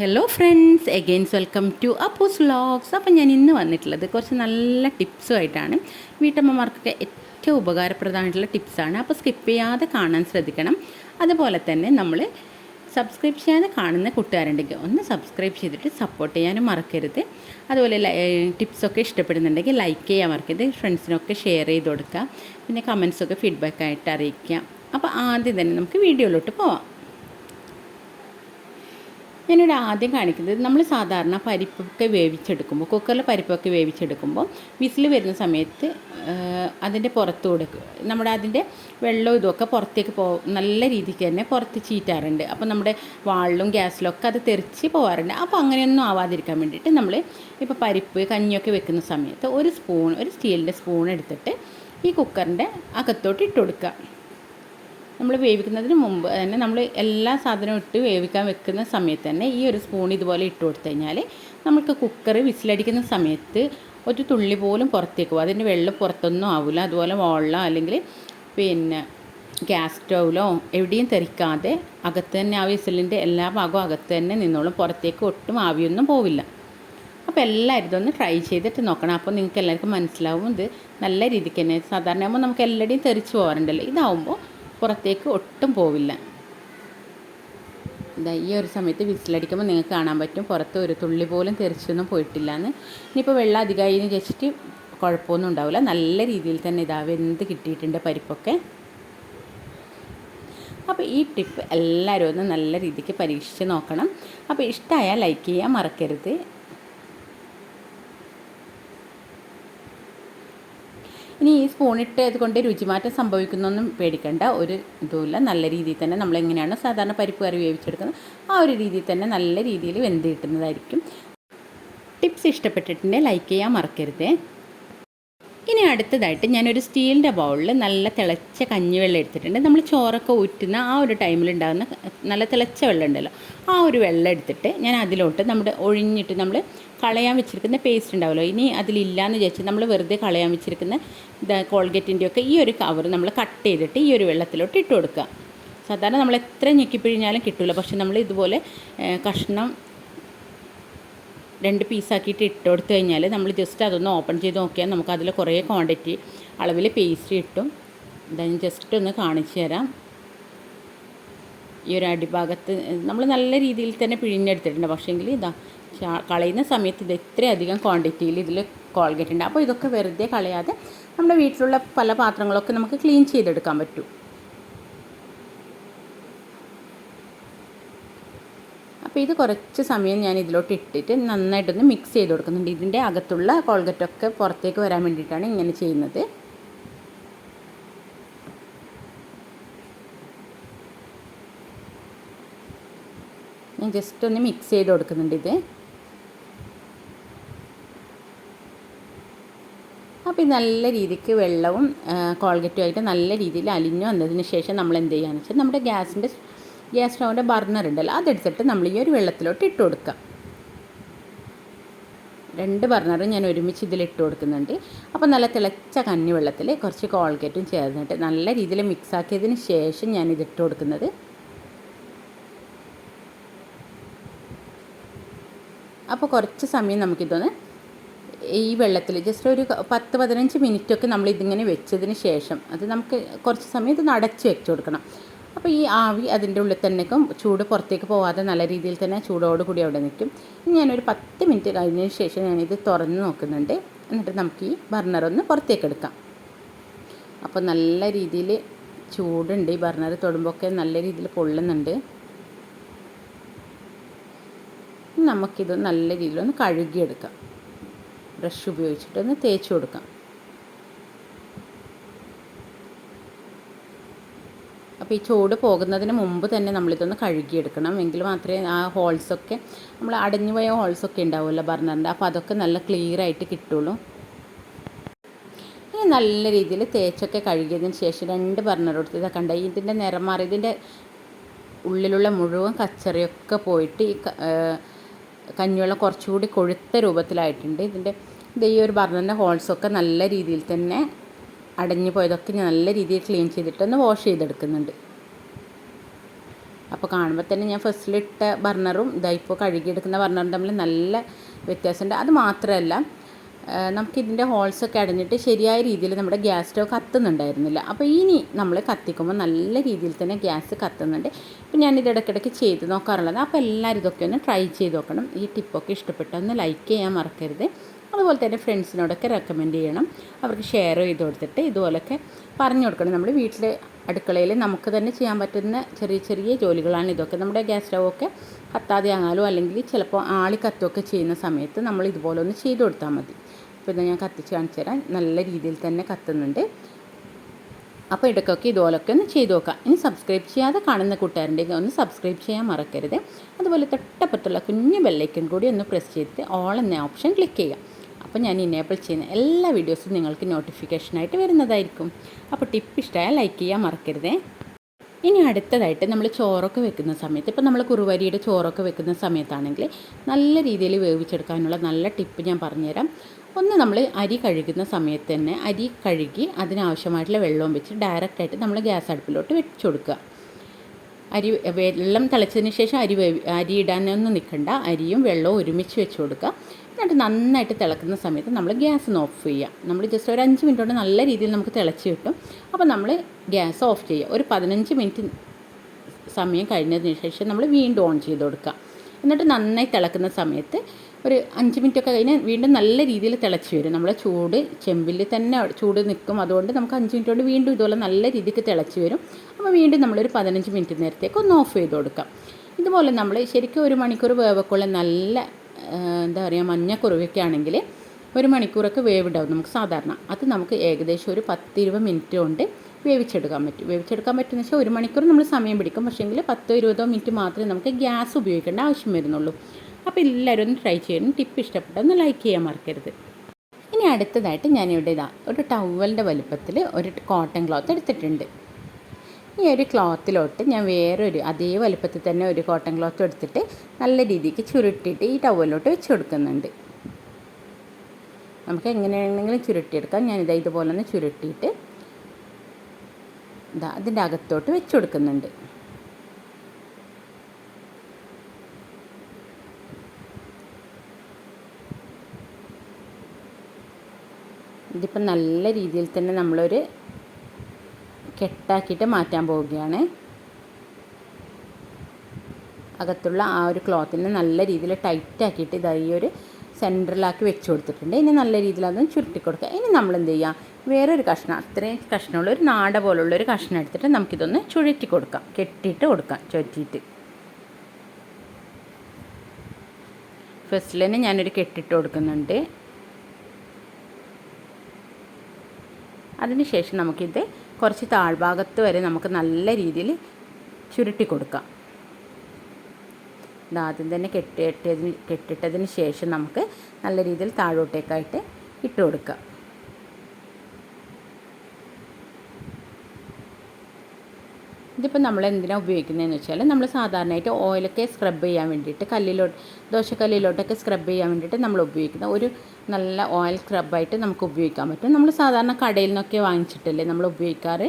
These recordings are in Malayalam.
Hello friends again welcome to അപ്പോസ് vlogs അപ്പോൾ ഞാൻ ഇന്ന് വന്നിട്ടുള്ളത് കുറച്ച് നല്ല ടിപ്സുമായിട്ടാണ് വീട്ടമ്മമാർക്കൊക്കെ ഏറ്റവും ഉപകാരപ്രദമായിട്ടുള്ള ടിപ്സാണ് അപ്പോൾ സ്കിപ്പ് ചെയ്യാതെ കാണാൻ ശ്രദ്ധിക്കണം. അതുപോലെ തന്നെ നമ്മൾ സബ്സ്ക്രൈബ് ചെയ്യാതെ കാണുന്ന കൂട്ടുകാരുണ്ടെങ്കിൽ ഒന്ന് സബ്സ്ക്രൈബ് ചെയ്തിട്ട് സപ്പോർട്ട് ചെയ്യാനും മറക്കരുത്. അതുപോലെ ടിപ്സൊക്കെ ഇഷ്ടപ്പെടുന്നുണ്ടെങ്കിൽ ലൈക്ക് ചെയ്യാൻ മറക്കരുത്. ഫ്രണ്ട്സിനൊക്കെ ഷെയർ ചെയ്ത് കൊടുക്കുക. പിന്നെ കമൻസൊക്കെ ഫീഡ്ബാക്കായിട്ട് അറിയിക്കുക. അപ്പോൾ ആദ്യം തന്നെ നമുക്ക് വീഡിയോയിലോട്ട് പോവാം. ഞാനിവിടെ ആദ്യം കാണിക്കുന്നത് നമ്മൾ സാധാരണ പരിപ്പൊക്കെ വേവിച്ചെടുക്കുമ്പോൾ കുക്കറിൽ പരിപ്പൊക്കെ വേവിച്ചെടുക്കുമ്പോൾ വിസിൽ വരുന്ന സമയത്ത് അതിന്റെ പുറത്ത് കൊടുക്കും നമ്മുടെ അതിന്റെ വെള്ളവും ഇതുമൊക്കെ പുറത്തേക്ക് പോ നല്ല രീതിക്ക് തന്നെ പുറത്ത് ചീറ്റാറുണ്ട്. അപ്പോൾ നമ്മുടെ വാളിലും ഗ്യാസിലും ഒക്കെ അത് തെറിച്ച് പോകാറുണ്ട് അപ്പോൾ അങ്ങനെയൊന്നും ആവാതിരിക്കാൻ വേണ്ടിയിട്ട് നമ്മൾ ഇപ്പോൾ പരിപ്പ് കഞ്ഞിയൊക്കെ വെക്കുന്ന സമയത്ത് ഒരു സ്പൂൺ ഒരു സ്റ്റീലിന്റെ സ്പൂൺ എടുത്തിട്ട് ഈ കുക്കറിന്റെ അകത്തോട്ട് ഇട്ട് കൊടുക്കുക. നമ്മൾ വേവിക്കുന്നതിന് മുമ്പ് തന്നെ നമ്മൾ എല്ലാ സാധനവും ഇട്ട് വേവിക്കാൻ വെക്കുന്ന സമയത്ത് തന്നെ ഈ ഒരു സ്പൂൺ ഇതുപോലെ ഇട്ട് കൊടുത്തു കഴിഞ്ഞാൽ നമുക്ക് കുക്കർ വിസിലടിക്കുന്ന സമയത്ത് ഒരു തുള്ളി പോലും പുറത്തേക്ക് പോകും അതിന്റെ വെള്ളം പുറത്തൊന്നും ആവില്ല അതുപോലെ വോളിലോ അല്ലെങ്കിൽ പിന്നെ ഗ്യാസ് സ്റ്റൗവിലോ എവിടെയും തെറിക്കാതെ അകത്ത് തന്നെ ആ വിസിലിന്റെ എല്ലാ ഭാഗവും അകത്ത് തന്നെ നിന്നോളും. പുറത്തേക്ക് ഒട്ടും ആവിയൊന്നും പോവില്ല. അപ്പോൾ എല്ലാവരും ഇതൊന്ന് ട്രൈ ചെയ്തിട്ട് നോക്കണം. അപ്പോൾ നിങ്ങൾക്ക് എല്ലാവർക്കും മനസ്സിലാവും ഇത് നല്ല രീതിക്ക് തന്നെ സാധാരണയാകുമ്പോൾ നമുക്ക് എല്ലാവരുടെയും തെറിച്ച് പോകാറുണ്ടല്ലോ ഇതാവുമ്പോൾ പുറത്തേക്ക് ഒട്ടും പോവില്ല. ഇതാ ഈ ഒരു സമയത്ത് വിസിലടിക്കുമ്പോൾ നിങ്ങൾക്ക് കാണാൻ പറ്റും. പുറത്ത് ഒരു തുള്ളി പോലും തെറിച്ചൊന്നും പോയിട്ടില്ല എന്ന് ഇനിയിപ്പോൾ വെള്ളം അധികമായി എന്ന് വെച്ചിട്ട് കുഴപ്പമൊന്നും ഉണ്ടാവില്ല. നല്ല രീതിയിൽ തന്നെ ഇതാ വെന്ത് കിട്ടിയിട്ടുണ്ട് പരിപ്പൊക്കെ. അപ്പോൾ ഈ ടിപ്പ് എല്ലാവരും ഒന്ന് നല്ല രീതിക്ക് പരീക്ഷിച്ച് നോക്കണം. അപ്പോൾ ഇഷ്ടമായാൽ ലൈക്ക് ചെയ്യാൻ മറക്കരുത്. ഇനി ഈ സ്പൂണിട്ട് അതുകൊണ്ട് രുചിമാറ്റം സംഭവിക്കുന്നൊന്നും പേടിക്കേണ്ട. ഒരു ഇതുമില്ല. നല്ല രീതിയിൽ തന്നെ നമ്മൾ എങ്ങനെയാണ് സാധാരണ പരിപ്പ് കറി വേവിച്ചെടുക്കുന്നത്? ആ ഒരു രീതിയിൽ തന്നെ നല്ല രീതിയിൽ വെന്ത് കിട്ടുന്നതായിരിക്കും. ടിപ്സ് ഇഷ്ടപ്പെട്ടിട്ടുണ്ടെങ്കിൽ ലൈക്ക് ചെയ്യാൻ മറക്കരുത്. ഇനി അടുത്തതായിട്ട് ഞാനൊരു സ്റ്റീലിന്റെ ബൗളിൽ നല്ല തിളച്ച കഞ്ഞിവെള്ളം എടുത്തിട്ടുണ്ട്. നമ്മൾ ചോറൊക്കെ ഊറ്റുന്ന ആ ഒരു ടൈമിൽ ഉണ്ടാകുന്ന നല്ല തിളച്ച വെള്ളം ഉണ്ടല്ലോ. ആ ഒരു വെള്ളം എടുത്തിട്ട് ഞാൻ അതിലോട്ട് നമ്മുടെ ഒഴിഞ്ഞിട്ട് നമ്മൾ കളയാൻ വെച്ചിരിക്കുന്ന പേസ്റ്റ് ഉണ്ടാവുമല്ലോ. ഇനി അതിലില്ലയെന്ന് വിചാരിച്ച് നമ്മൾ വെറുതെ കളയാൻ വെച്ചിരിക്കുന്ന കോൾഗേറ്റിന്റെയൊക്കെ ഈ ഒരു കവർ നമ്മൾ കട്ട് ചെയ്തിട്ട് ഈ ഒരു വെള്ളത്തിലോട്ട് ഇട്ട് കൊടുക്കുക. സാധാരണ നമ്മൾ എത്ര ഞെക്കിപ്പിഴിഞ്ഞാലും കിട്ടില്ല പക്ഷെ നമ്മൾ ഇതുപോലെ കഷ്ണം രണ്ട് പീസാക്കിയിട്ട് ഇട്ട് കൊടുത്തു കഴിഞ്ഞാൽ നമ്മൾ ജസ്റ്റ് അതൊന്ന് ഓപ്പൺ ചെയ്ത് നോക്കിയാൽ നമുക്ക് അതിൽ കുറേ ക്വാണ്ടിറ്റി അളവിൽ പേസ്റ്റ് കിട്ടും. എന്തായാലും ജസ്റ്റ് ഒന്ന് കാണിച്ചു തരാം. ഈ ഒരു അടിഭാഗത്ത് നമ്മൾ നല്ല രീതിയിൽ തന്നെ പിഴിഞ്ഞെടുത്തിട്ടുണ്ട്. പക്ഷേങ്കിൽ ഇതാ കളയുന്ന സമയത്ത് ഇത് ഇത്രയധികം ക്വാണ്ടിറ്റിയിൽ ഇതിൽ കോൾഗേറ്റ് ഉണ്ട്. അപ്പോൾ ഇതൊക്കെ വെറുതെ കളയാതെ നമ്മുടെ വീട്ടിലുള്ള പല പാത്രങ്ങളൊക്കെ നമുക്ക് ക്ലീൻ ചെയ്തെടുക്കാൻ പറ്റും. അപ്പോൾ ഇത് കുറച്ച് സമയം ഞാൻ ഇതിലോട്ട് ഇട്ടിട്ട് നന്നായിട്ടൊന്ന് മിക്സ് ചെയ്ത് കൊടുക്കുന്നുണ്ട്. ഇതിന്റെ അകത്തുള്ള കോൾഗറ്റൊക്കെ പുറത്തേക്ക് വരാൻ വേണ്ടിയിട്ടാണ് ഇങ്ങനെ ചെയ്യുന്നത്. ഞാൻ ജസ്റ്റ് ഒന്ന് മിക്സ് ചെയ്ത് കൊടുക്കുന്നുണ്ട് ഇത്. അപ്പോൾ ഇത് നല്ല രീതിക്ക് വെള്ളവും കോൾഗറ്റുമായിട്ട് നല്ല രീതിയിൽ അലിഞ്ഞു വന്നതിന് ശേഷം നമ്മൾ എന്ത് ചെയ്യുകയെന്ന് വെച്ചാൽ നമ്മുടെ ഗ്യാസിന്റെ ഗ്യാസ് സ്റ്റൗവിന്റെ ബർണർ ഉണ്ടല്ലോ അതെടുത്തിട്ട് നമ്മൾ ഈ ഒരു വെള്ളത്തിലോട്ട് ഇട്ട് കൊടുക്കാം രണ്ട് ബർണറും ഞാൻ ഒരുമിച്ച് ഇതിൽ ഇട്ട് കൊടുക്കുന്നുണ്ട്. അപ്പോൾ നല്ല തിളച്ച കഞ്ഞി വെള്ളത്തിൽ കുറച്ച് കോൾഗേറ്റും ചേർന്നിട്ട് നല്ല രീതിയിൽ മിക്സാക്കിയതിന് ശേഷം ഞാൻ ഇട്ട് കൊടുക്കുന്നത്. അപ്പോൾ കുറച്ച് സമയം നമുക്കിതൊന്ന് ഈ വെള്ളത്തിൽ ജസ്റ്റ് ഒരു പത്ത് പതിനഞ്ച് മിനിറ്റൊക്കെ നമ്മൾ ഇതിങ്ങനെ വെച്ചതിന് ശേഷം അത് നമുക്ക് കുറച്ച് സമയം ഇത് അടച്ച് വെച്ച് കൊടുക്കണം. അപ്പോൾ ഈ ആവി അതിന്റെ ഉള്ളിൽ തന്നെ ചൂട് പുറത്തേക്ക് പോവാതെ നല്ല രീതിയിൽ തന്നെ ചൂടോട് കൂടി അവിടെ നിൽക്കും. ഞാനൊരു പത്ത് മിനിറ്റ് കഴിഞ്ഞതിന് ശേഷം ഞാനിത് തുറന്ന് നോക്കുന്നുണ്ട്. എന്നിട്ട് നമുക്ക് ഈ ബർണർ ഒന്ന് പുറത്തേക്ക് എടുക്കാം. അപ്പോൾ നല്ല രീതിയിൽ ചൂടുണ്ട്. ഈ ബർണർ തൊടുമ്പോഴൊക്കെ നല്ല രീതിയിൽ പൊള്ളുന്നുണ്ട്. നമുക്കിത് നല്ല രീതിയിൽ രീതിയിലൊന്ന് കഴുകിയെടുക്കാം. ബ്രഷ് ഉപയോഗിച്ചിട്ടൊന്ന് തേച്ച് കൊടുക്കാം. അപ്പോൾ ഈ ചൂട് പോകുന്നതിന് മുമ്പ് തന്നെ നമ്മളിതൊന്ന് കഴുകിയെടുക്കണം. എങ്കിൽ മാത്രമേ ആ ഹോൾസൊക്കെ നമ്മൾ അടഞ്ഞു പോയ ഹോൾസൊക്കെ ഉണ്ടാവുമല്ലോ ബർണറിന്റെ. അപ്പോൾ അതൊക്കെ നല്ല ക്ലിയർ ആയിട്ട് കിട്ടുള്ളൂ. ഇനി നല്ല രീതിയിൽ തേച്ചൊക്കെ കഴുകിയതിന് ശേഷം രണ്ട് ബർണർ കൊടുത്ത് ഇതൊക്കെ ഉണ്ടായി ഇതിന്റെ നിറം മാറി ഇതിന്റെ ഉള്ളിലുള്ള മുഴുവൻ കച്ചറിയൊക്കെ പോയിട്ട് ഈ കഞ്ഞിവെള്ളം കുറച്ചുകൂടി കൊഴുത്ത രൂപത്തിലായിട്ടുണ്ട്. ഇതിന്റെ ഇത് ഈ ഒരു ബർണറിന്റെ ഹോൾസൊക്കെ നല്ല രീതിയിൽ തന്നെ അടഞ്ഞു പോയതൊക്കെ ഞാൻ നല്ല രീതിയിൽ ക്ലീൻ ചെയ്തിട്ടൊന്ന് വാഷ് ചെയ്തെടുക്കുന്നുണ്ട്. അപ്പോൾ കാണുമ്പോൾ തന്നെ ഞാൻ ഫസ്റ്റിലിട്ട ബർണറും ഇതായിപ്പോൾ കഴുകിയെടുക്കുന്ന ബർണറും തമ്മിൽ നല്ല വ്യത്യാസമുണ്ട്. അത് മാത്രമല്ല നമുക്കിതിന്റെ ഹോൾസൊക്കെ അടഞ്ഞിട്ട് ശരിയായ രീതിയിൽ നമ്മുടെ ഗ്യാസ് സ്റ്റവ് കത്തുന്നുണ്ടായിരുന്നില്ല. അപ്പോൾ ഇനി നമ്മൾ കത്തിക്കുമ്പോൾ നല്ല രീതിയിൽ തന്നെ ഗ്യാസ് കത്തുന്നുണ്ട്. അപ്പോൾ ഞാനിത് ഇടയ്ക്കിടയ്ക്ക് ചെയ്ത് നോക്കാറുള്ളത്. അപ്പോൾ എല്ലാവരും ഇതൊക്കെ ഒന്ന് ട്രൈ ചെയ്ത് നോക്കണം. ഈ ടിപ്പൊക്കെ ഇഷ്ടപ്പെട്ടാൽ ഒന്ന് ലൈക്ക് ചെയ്യാൻ മറക്കരുത്. അതുപോലെ തന്നെ ഫ്രണ്ട്സിനോടൊക്കെ റെക്കമെൻഡ് ചെയ്യണം. അവർക്ക് ഷെയർ ചെയ്ത് കൊടുത്തിട്ട് ഇതുപോലൊക്കെ പറഞ്ഞു കൊടുക്കണം. നമ്മൾ വീട്ടിൽ അടുക്കളയിൽ നമുക്ക് തന്നെ ചെയ്യാൻ പറ്റുന്ന ചെറിയ ചെറിയ ജോലികളാണ് ഇതൊക്കെ. നമ്മുടെ ഗ്യാസ് സ്റ്റൗവൊക്കെ കത്താതെ ആകാലോ അല്ലെങ്കിൽ ചിലപ്പോൾ ആളി കത്തുകയൊക്കെ ചെയ്യുന്ന സമയത്ത് നമ്മൾ ഇതുപോലെ ഒന്ന് ചെയ്ത് കൊടുത്താൽ മതി. അപ്പോൾ ഇത് ഞാൻ കത്തിച്ച് കാണിച്ചു തരാം. നല്ല രീതിയിൽ തന്നെ കത്തുന്നുണ്ട്. അപ്പോൾ ഇടയ്ക്കൊക്കെ ഇതുപോലൊക്കെ ഒന്ന് ചെയ്ത് നോക്കാം. ഇനി സബ്സ്ക്രൈബ് ചെയ്യാതെ കാണുന്ന കൂട്ടുകാരുണ്ടെങ്കിൽ ഒന്ന് സബ്സ്ക്രൈബ് ചെയ്യാൻ മറക്കരുത്. അതുപോലെ തൊട്ടപ്പുറത്തുള്ള കുഞ്ഞു ബെല്ലൈക്കൺ കൂടി ഒന്ന് പ്രസ് ചെയ്തിട്ട് ഓൾ എന്ന ഓപ്ഷൻ ക്ലിക്ക് ചെയ്യാം അപ്പോൾ ഞാൻ ഇനേബിൾ ചെയ്യുന്ന എല്ലാ വീഡിയോസും നിങ്ങൾക്ക് നോട്ടിഫിക്കേഷനായിട്ട് വരുന്നതായിരിക്കും. അപ്പോൾ ടിപ്പ് ഇഷ്ടമായാൽ ലൈക്ക് ചെയ്യാൻ മറക്കരുതേ. ഇനി അടുത്തതായിട്ട് നമ്മൾ ചോറൊക്കെ വെക്കുന്ന സമയത്ത് ഇപ്പോൾ നമ്മൾ കുറുവരിയുടെ ചോറൊക്കെ വെക്കുന്ന സമയത്താണെങ്കിൽ നല്ല രീതിയിൽ വേവിച്ചെടുക്കാനുള്ള നല്ല ടിപ്പ് ഞാൻ പറഞ്ഞുതരാം. ഒന്ന് നമ്മൾ അരി കഴുകുന്ന സമയത്ത് തന്നെ അരി കഴുകി അതിനാവശ്യമായിട്ടുള്ള വെള്ളവും വെച്ച് ഡയറക്റ്റായിട്ട് നമ്മൾ ഗ്യാസ് അടുപ്പിലോട്ട് വെച്ച് കൊടുക്കുക. അരി വെള്ളം തിളച്ചതിന് ശേഷം അരി വേവി അരി ഇടാനൊന്നും നിൽക്കണ്ട. അരിയും വെള്ളവും ഒരുമിച്ച് വെച്ച് കൊടുക്കുക. എന്നിട്ട് നന്നായിട്ട് തിളക്കുന്ന സമയത്ത് നമ്മൾ ഗ്യാസ് ഒന്ന് ഓഫ് ചെയ്യുക. നമ്മൾ ജസ്റ്റ് ഒരു അഞ്ച് മിനിറ്റ് കൊണ്ട് നല്ല രീതിയിൽ നമുക്ക് തിളച്ച് കിട്ടും. അപ്പോൾ നമ്മൾ ഗ്യാസ് ഓഫ് ചെയ്യുക. ഒരു പതിനഞ്ച് മിനിറ്റ് സമയം കഴിഞ്ഞതിന് ശേഷം നമ്മൾ വീണ്ടും ഓൺ ചെയ്ത് കൊടുക്കുക. എന്നിട്ട് നന്നായി തിളക്കുന്ന സമയത്ത് ഒരു അഞ്ച് മിനിറ്റൊക്കെ കഴിഞ്ഞ് വീണ്ടും നല്ല രീതിയിൽ തിളച്ച് വരും. നമ്മളെ ചൂട് ചെമ്പിൽ തന്നെ ചൂട് നിൽക്കും. അതുകൊണ്ട് നമുക്ക് അഞ്ച് മിനിറ്റ് കൊണ്ട് വീണ്ടും ഇതുപോലെ നല്ല രീതിക്ക് തിളച്ച് വരും. അപ്പോൾ വീണ്ടും നമ്മളൊരു പതിനഞ്ച് മിനിറ്റ് നേരത്തേക്ക് ഒന്ന് ഓഫ് ചെയ്ത് കൊടുക്കാം. ഇതുപോലെ നമ്മൾ ശരിക്കും ഒരു മണിക്കൂർ വേവക്കുള്ള നല്ല എന്താ പറയുക മഞ്ഞ കുറുവൊക്കെ ആണെങ്കിൽ ഒരു മണിക്കൂറൊക്കെ വേവിടാവും നമുക്ക് സാധാരണ. അത് നമുക്ക് ഏകദേശം ഒരു പത്തിരുപത് മിനിറ്റ് കൊണ്ട് വേവിച്ചെടുക്കാൻ പറ്റും. വേവിച്ചെടുക്കാൻ പറ്റുമെന്ന് വെച്ചാൽ ഒരു മണിക്കൂർ നമ്മൾ സമയം പിടിക്കും. പക്ഷേങ്കിൽ പത്തോ ഇരുപതോ മിനിറ്റ് മാത്രമേ നമുക്ക് ഗ്യാസ് ഉപയോഗിക്കേണ്ട ആവശ്യം വരുന്നുള്ളൂ. അപ്പോൾ എല്ലാവരും ഒന്ന് ട്രൈ ചെയ്യണം ടിപ്പ് ഇഷ്ടപ്പെട്ടൊന്ന് ലൈക്ക് ചെയ്യാൻ മറക്കരുത്. ഇനി അടുത്തതായിട്ട് ഞാനിവിടെ ഇതാ ഒരു ടവലിന്റെ വലുപ്പത്തിൽ ഒരു കോട്ടൺ ക്ലോത്ത് എടുത്തിട്ടുണ്ട്. ഈ ഒരു ക്ലോത്തിലോട്ട് ഞാൻ വേറൊരു അതേ വലുപ്പത്തിൽ തന്നെ ഒരു കോട്ടൺ ക്ലോത്ത് എടുത്തിട്ട് നല്ല രീതിക്ക് ചുരുട്ടിയിട്ട് ഈ ടവലിലോട്ട് വെച്ച് കൊടുക്കുന്നുണ്ട്. നമുക്ക് എങ്ങനെയാണെങ്കിലും ചുരുട്ടിയെടുക്കാം. ഞാനിതാ ഇതുപോലെ ഒന്ന് ചുരുട്ടിയിട്ട് ഇതാ അതിന്റെ അകത്തോട്ട് വെച്ച് കൊടുക്കുന്നുണ്ട്. ഇതിപ്പം നല്ല രീതിയിൽ തന്നെ നമ്മളൊരു കെട്ടാക്കിയിട്ട് മാറ്റാൻ പോവുകയാണ്. അകത്തുള്ള ആ ഒരു ക്ലോത്തിനെ നല്ല രീതിയിൽ ടൈറ്റാക്കിയിട്ട് ഇതാ ഈ ഒരു സെന്ററിലാക്കി വെച്ച് കൊടുത്തിട്ടുണ്ട്. ഇനി നല്ല രീതിയിൽ അതൊന്ന് ചുരുട്ടി കൊടുക്കുക. ഇനി നമ്മൾ എന്ത് ചെയ്യുക വേറൊരു കഷ്ണം അത്രയും കഷ്ണമുള്ള ഒരു നാട പോലുള്ള ഒരു കഷ്ണം എടുത്തിട്ട് നമുക്കിതൊന്ന് ചുഴറ്റി കൊടുക്കാം. കെട്ടിയിട്ട് കൊടുക്കാം ചുറ്റിയിട്ട് ഫസ്റ്റിൽ തന്നെ ഞാനൊരു കെട്ടിട്ട് കൊടുക്കുന്നുണ്ട്. അതിനുശേഷം നമുക്കിത് കുറച്ച് താഴ്ഭാഗത്ത് വരെ നമുക്ക് നല്ല രീതിയിൽ ചുരുട്ടി കൊടുക്കാം. ഇതാദ്യം തന്നെ കെട്ടിയിട്ടതിന് കെട്ടിട്ടതിന് ശേഷം നമുക്ക് നല്ല രീതിയിൽ താഴോട്ടേക്കായിട്ട് ഇട്ട് കൊടുക്കാം. ഇതിപ്പോൾ നമ്മൾ എന്തിനാണ് ഉപയോഗിക്കുന്നതെന്ന് വെച്ചാൽ നമ്മൾ സാധാരണയായിട്ട് ഓയിലൊക്കെ സ്ക്രബ് ചെയ്യാൻ വേണ്ടിയിട്ട് കല്ലിലോട്ട് ദോശക്കല്ലിലോട്ടൊക്കെ സ്ക്രബ് ചെയ്യാൻ വേണ്ടിയിട്ട് നമ്മൾ ഉപയോഗിക്കുന്ന ഒരു നല്ല ഓയിൽ സ്ക്രബായിട്ട് നമുക്ക് ഉപയോഗിക്കാൻ പറ്റും. നമ്മൾ സാധാരണ കടയിൽ നിന്നൊക്കെ വാങ്ങിച്ചിട്ടല്ലേ നമ്മൾ ഉപയോഗിക്കാറ്.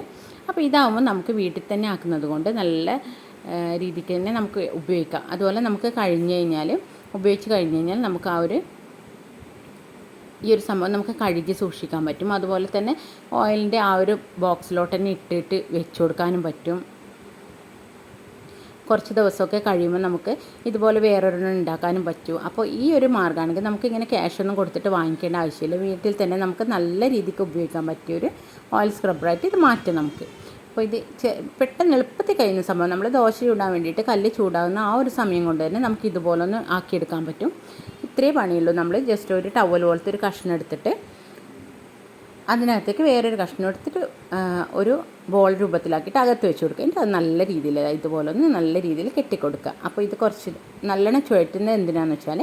അപ്പോൾ ഇതാവുമ്പോൾ നമുക്ക് വീട്ടിൽ തന്നെ ആക്കുന്നത് കൊണ്ട് നല്ല രീതിക്ക് തന്നെ നമുക്ക് ഉപയോഗിക്കാം. അതുപോലെ നമുക്ക് കഴിഞ്ഞ് കഴിഞ്ഞാൽ ഉപയോഗിച്ച് കഴിഞ്ഞ് കഴിഞ്ഞാൽ നമുക്ക് ആ ഒരു ഈ ഒരു സംഭവം നമുക്ക് കഴുകി സൂക്ഷിക്കാൻ പറ്റും. അതുപോലെ തന്നെ ഓയിലിന്റെ ആ ഒരു ബോക്സിലോട്ട് തന്നെ ഇട്ടിട്ട് വെച്ച് കൊടുക്കാനും പറ്റും. കുറച്ച് ദിവസമൊക്കെ കഴിയുമ്പോൾ നമുക്ക് ഇതുപോലെ വേറൊരെണ്ണം ഉണ്ടാക്കാനും പറ്റും. അപ്പോൾ ഈ ഒരു മാർഗമാണെങ്കിൽ നമുക്ക് ഇങ്ങനെ ക്യാഷ് ഒന്നും കൊടുത്തിട്ട് വാങ്ങിക്കേണ്ട ആവശ്യമില്ല. വീട്ടിൽ തന്നെ നമുക്ക് നല്ല രീതിക്ക് ഉപയോഗിക്കാൻ പറ്റിയൊരു ഓയിൽ സ്ക്രബ്ബറായിട്ട് ഇത് മാറ്റാം നമുക്ക്. അപ്പോൾ ഇത് പെട്ടെന്ന് എളുപ്പത്തിൽ കഴിയുന്ന സംഭവം. നമ്മൾ ദോശ ചൂടാൻ വേണ്ടിയിട്ട് കല്ല് ചൂടാകുന്ന ആ ഒരു സമയം കൊണ്ട് തന്നെ നമുക്ക് ഇതുപോലെ ഒന്ന് ആക്കിയെടുക്കാൻ പറ്റും. ഇത്രേ പണിയുള്ളൂ. നമ്മൾ ജസ്റ്റ് ഒരു ടവൽ പോലത്തെ ഒരു കഷ്ണം എടുത്തിട്ട് അതിനകത്തേക്ക് വേറൊരു കഷ്ണം എടുത്തിട്ട് ഒരു ബോൾ രൂപത്തിലാക്കിയിട്ട് അകത്ത് വെച്ച് കൊടുക്കുക. എന്നിട്ട് അത് നല്ല രീതിയിൽ ഇതുപോലെ ഒന്ന് നല്ല രീതിയിൽ കെട്ടിക്കൊടുക്കുക. അപ്പോൾ ഇത് കുറച്ച് നല്ലോണം ചുഴറ്റുന്നത് എന്തിനാന്ന് വെച്ചാൽ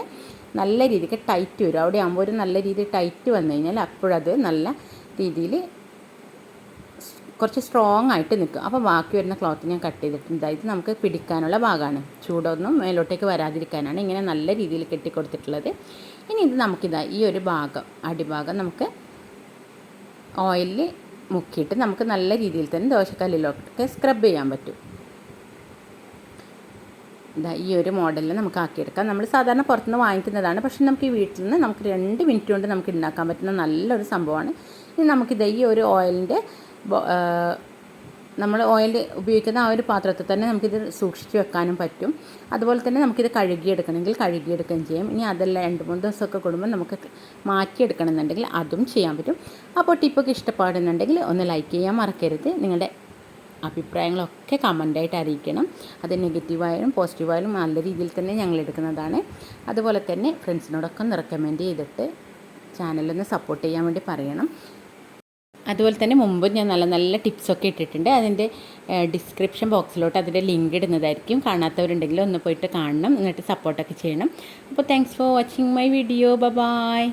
നല്ല രീതിക്ക് ടൈറ്റ് വരും. അവിടെ ആകുമ്പോൾ ഒരു നല്ല രീതിയിൽ ടൈറ്റ് വന്നു കഴിഞ്ഞാൽ അപ്പോഴത് നല്ല രീതിയിൽ കുറച്ച് സ്ട്രോങ് ആയിട്ട് നിൽക്കും. അപ്പോൾ ബാക്കി വരുന്ന ക്ലോത്ത് ഞാൻ കട്ട് ചെയ്തിട്ടുണ്ട്. അതായത് നമുക്ക് പിടിക്കാനുള്ള ഭാഗമാണ്. ചൂടൊന്നും മേലോട്ടേക്ക് വരാതിരിക്കാനാണ് ഇങ്ങനെ നല്ല രീതിയിൽ കെട്ടിക്കൊടുത്തിട്ടുള്ളത്. ഇനി ഇത് നമുക്കിതാ ഈ ഒരു ഭാഗം അടിഭാഗം നമുക്ക് ഓയിലിൽ മുക്കിയിട്ട് നമുക്ക് നല്ല രീതിയിൽ തന്നെ ദോശക്കല്ലിലൊക്കെ സ്ക്രബ് ചെയ്യാൻ പറ്റും. ഇതാ ഈ ഒരു മോഡലിൽ നമുക്ക് ആക്കിയെടുക്കാം. നമ്മൾ സാധാരണ പുറത്തുനിന്ന് വാങ്ങിക്കുന്നതാണ്. പക്ഷേ നമുക്ക് ഈ വീട്ടിൽ നിന്ന് നമുക്ക് രണ്ട് മിനിറ്റ് കൊണ്ട് നമുക്ക് ഉണ്ടാക്കാൻ പറ്റുന്ന നല്ലൊരു സംഭവമാണ്. ഇനി നമുക്കിത് ഈ ഒരു ഓയിലിന്റെ നമ്മൾ ഓയിൽ ഉപയോഗിക്കുന്ന ആ ഒരു പാത്രത്തിൽ തന്നെ നമുക്കിത് സൂക്ഷിച്ച് വെക്കാനും പറ്റും. അതുപോലെ തന്നെ നമുക്കിത് കഴുകിയെടുക്കണമെങ്കിൽ കഴുകിയെടുക്കുകയും ചെയ്യാം. ഇനി അതല്ല രണ്ട് മൂന്ന് ദിവസമൊക്കെ കൂടുമ്പോൾ നമുക്ക് മാറ്റിയെടുക്കണമെന്നുണ്ടെങ്കിൽ അതും ചെയ്യാൻ പറ്റും. അപ്പോൾ ടിപ്പൊക്കെ ഇഷ്ടപ്പെടുന്നുണ്ടെങ്കിൽ ഒന്ന് ലൈക്ക് ചെയ്യാൻ മറക്കരുത്. നിങ്ങളുടെ അഭിപ്രായങ്ങളൊക്കെ കമന്റായിട്ട് അറിയിക്കണം. അത് നെഗറ്റീവായാലും പോസിറ്റീവായാലും നല്ല രീതിയിൽ തന്നെ ഞങ്ങൾ എടുക്കുന്നതാണ്. അതുപോലെ തന്നെ ഫ്രണ്ട്സിനോടൊക്കെ ഒന്ന് റെക്കമെൻഡ് ചെയ്തിട്ട് ചാനലൊന്ന് സപ്പോർട്ട് ചെയ്യാൻ വേണ്ടി പറയണം. അതുപോലെ തന്നെ മുമ്പ് ഞാൻ നല്ല നല്ല ടിപ്സൊക്കെ ഇട്ടിട്ടുണ്ട്. അതിന്റെ ഡിസ്ക്രിപ്ഷൻ ബോക്സിലോട്ട് അതിന്റെ ലിങ്ക് ഇടുന്നതായിരിക്കും. കാണാത്തവരുണ്ടെങ്കിൽ ഒന്ന് പോയിട്ട് കാണണം. എന്നിട്ട് സപ്പോർട്ടൊക്കെ ചെയ്യണം. അപ്പോൾ thanks for watching my video bye